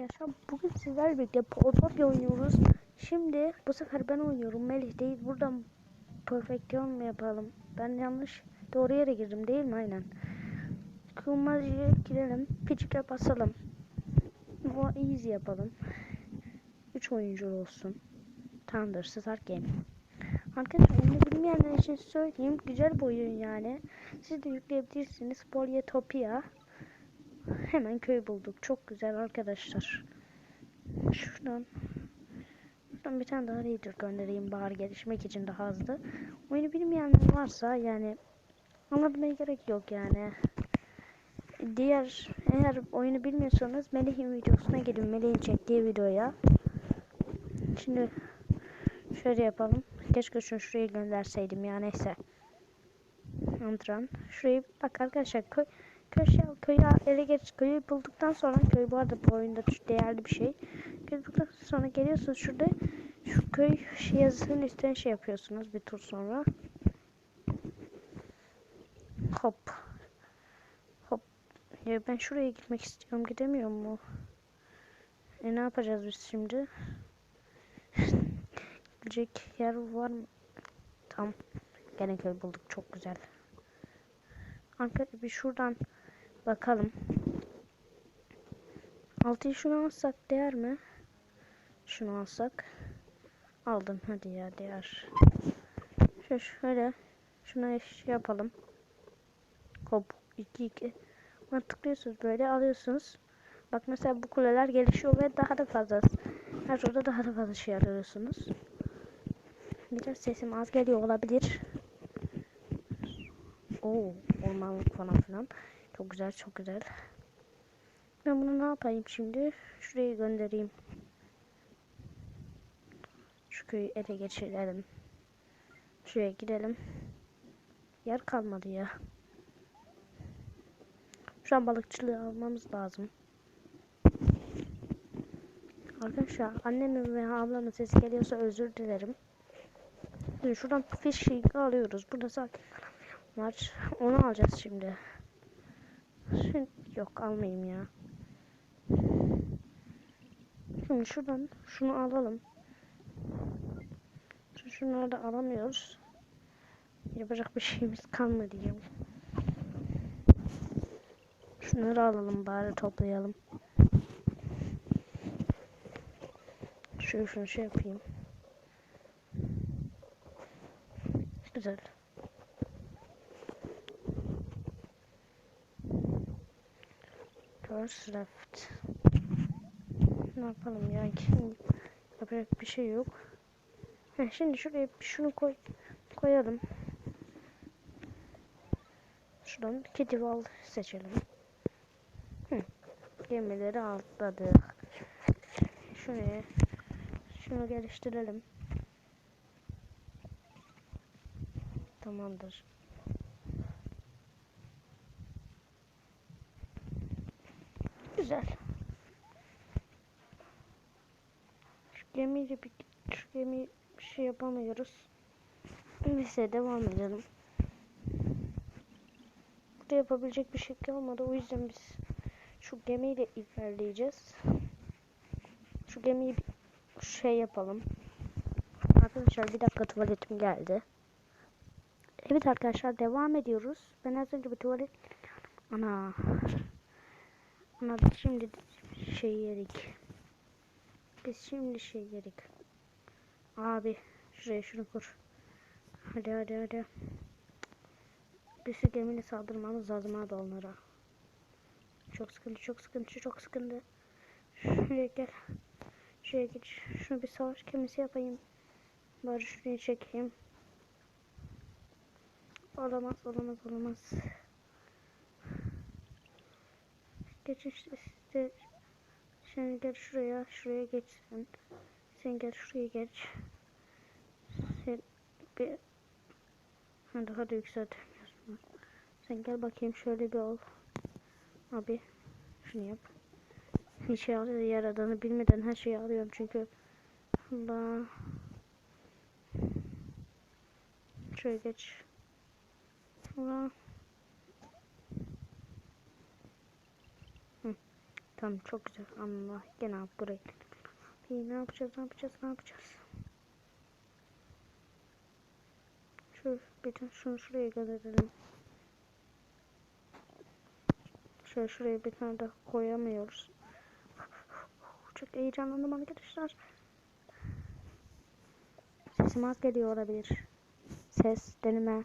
arkadaşlar. Bugün sizlerle birlikte Podmobile oynuyoruz. Şimdi bu sefer ben oynuyorum. Melih değil. Buradan perfeksiyon mu yapalım? Ben yanlış doğru yere girdim değil mi? Aynen. Kırmızıya girelim. Pitch'e basalım. Bu easy yapalım. 3 oyuncu olsun. Tamamdır. Start game. Arkadaşlar oyunu bilmeyenler için söyleyeyim. Güzel bir oyun yani. Siz de yükleyebilirsiniz. Polytopia. Hemen köy bulduk. Çok güzel arkadaşlar. Şuradan Şuradan bir tane daha Raider göndereyim bari gelişmek için daha hızlı. Oyunu bilmeyenler varsa yani anlatmaya gerek yok yani. Diğer eğer oyunu bilmiyorsanız Melih'in videosuna gelin. Melih'in çektiği videoya. Şimdi şöyle yapalım. Keşke şunu şuraya gönderseydim ya neyse. Antran. Şurayı bak arkadaşlar köy köşe köyü ele geç köyü bulduktan sonra köy bu arada bu oyunda çok değerli bir şey. Köyü bulduktan sonra geliyorsunuz şurada şu köy şey yazısının üstüne şey yapıyorsunuz bir tur sonra. Hop. Hop. Ya ben şuraya gitmek istiyorum. Gidemiyorum mu? E ne yapacağız biz şimdi? Gidecek yer var mı? Tamam. Gene köy bulduk. Çok güzel. Arkadaşlar bir şuradan bakalım. Altıyı şunu alsak değer mi? Şunu alsak. Aldım hadi ya değer. Şöyle, şöyle şuna şey yapalım. Hop 2 2. Buna tıklıyorsunuz böyle alıyorsunuz. Bak mesela bu kuleler gelişiyor ve daha da fazla her şurada daha da fazla şey alıyorsunuz. Biraz sesim az geliyor olabilir. Oo, ormanlık falan filan. Çok güzel, çok güzel. Ben bunu ne yapayım şimdi? Şuraya göndereyim. Şu köyü ele geçirelim. Şuraya gidelim. Yer kalmadı ya. Şu an balıkçılığı almamız lazım. Arkadaşlar annemin veya ablamın sesi geliyorsa özür dilerim. Şimdi şuradan fishing alıyoruz. Burada zaten var. Onu alacağız şimdi. Yok almayayım ya. Şimdi şuradan şunu alalım. Şu- Şunları da alamıyoruz. Yapacak bir şeyimiz kalmadı ya. Şunları alalım bari toplayalım. Şunu şunu şey yapayım. Güzel. Left. Ne yapalım ya? Şimdi yapacak bir şey yok. Heh, şimdi şuraya şunu koy koyalım. Şuradan Kedival seçelim. Hı. Gemileri atladık. Şuraya şunu geliştirelim. Tamamdır. Güzel. Şu gemiyle bir şu gemi bir şey yapamıyoruz. Neyse devam edelim. Burada yapabilecek bir şey kalmadı. O yüzden biz şu gemiyle ilerleyeceğiz. Şu gemiyi bir şey yapalım. Arkadaşlar bir dakika tuvaletim geldi. Evet arkadaşlar devam ediyoruz. Ben az önce bir tuvalet... Ana. Ana biz şimdi şey yedik. Biz şimdi şey yedik. Abi şuraya şunu kur. Hadi hadi hadi. Bir şu saldırmamız lazım abi onlara. Çok sıkıntı çok sıkıntı çok sıkıntı. Şuraya gel. Şuraya geç. Şunu bir savaş gemisi yapayım. Bari şuraya çekeyim. Olamaz, olamaz, olamaz. Geç işte. Sen gel şuraya, şuraya geç sen. Sen gel şuraya geç. Sen bir... Ha, daha da yükseltemiyorsun. Sen gel bakayım şöyle bir ol. Abi, şunu yap. Bir şey yaradığını bilmeden her şeyi alıyorum çünkü. Allah. Şöyle geç. Allah. Tamam çok güzel. Allah gene upgrade. İyi ne yapacağız ne yapacağız ne yapacağız. Şu tane şunu şuraya gönderelim. Şöyle şuraya bir tane daha koyamıyoruz. Çok heyecanlandım arkadaşlar. Sesim az geliyor olabilir. Ses deneme.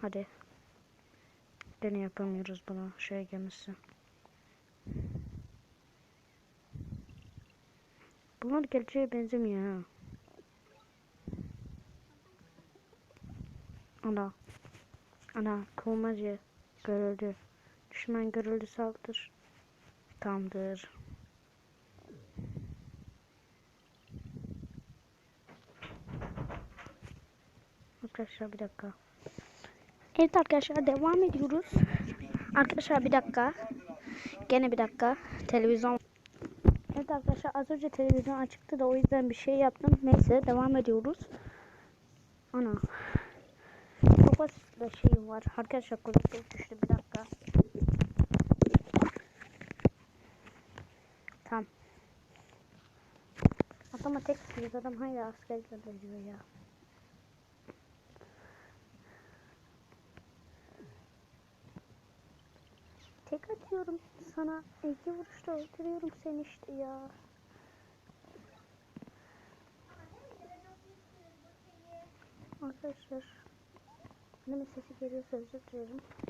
Hadi. Gene yapamıyoruz bunu şey gemisi. Bunlar geleceğe benzemiyor ha. Ana. Ana kovmacı görüldü. Düşman görüldü saldır. Tamamdır. Arkadaşlar bir dakika. Evet arkadaşlar devam ediyoruz. Arkadaşlar bir dakika. Gene bir dakika. Televizyon. Evet arkadaşlar az önce televizyon açıktı da o yüzden bir şey yaptım. Neyse devam ediyoruz. Ana. Çok bir şeyim var. Arkadaşlar kulaklık düştü bir dakika. Tamam. Adama tek sıkıyoruz. Adam hala asker gönderiyor ya. Atıyorum sana. İki vuruşta öldürüyorum seni işte ya. Arkadaşlar. Annemin sesi geliyorsa özür dilerim.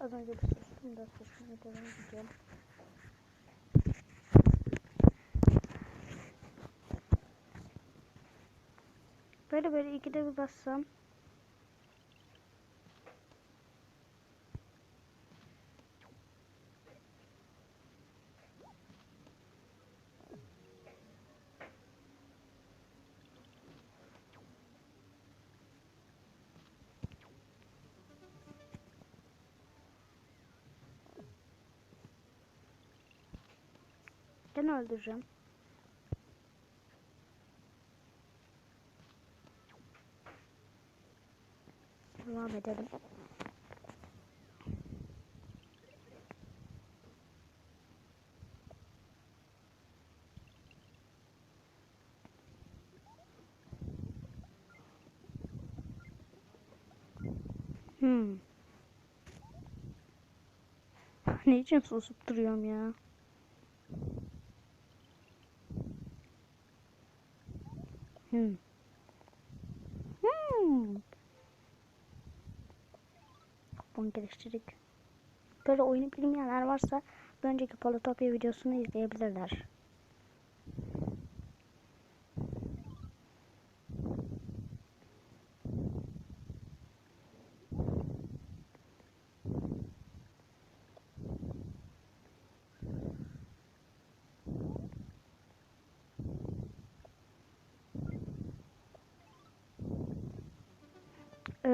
Az önce bir sustum da susmaya devam edeceğim. Böyle böyle ikide bir bassam. Ben öldüreceğim. Devam edelim. Hmm. ne için susup duruyorum ya? Hmm. Hmm. Bunu geliştirdik. Böyle oyunu bilmeyenler varsa önceki Politopya videosunu izleyebilirler.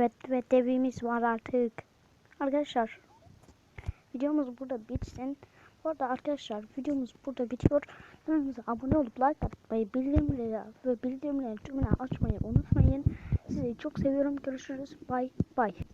Evet ve devimiz var artık. Arkadaşlar videomuz burada bitsin. Bu arada arkadaşlar videomuz burada bitiyor. Kanalımıza abone olup like atmayı, bildirimleri ve bildirimleri tümünü açmayı unutmayın. Sizi çok seviyorum. Görüşürüz. Bye bye.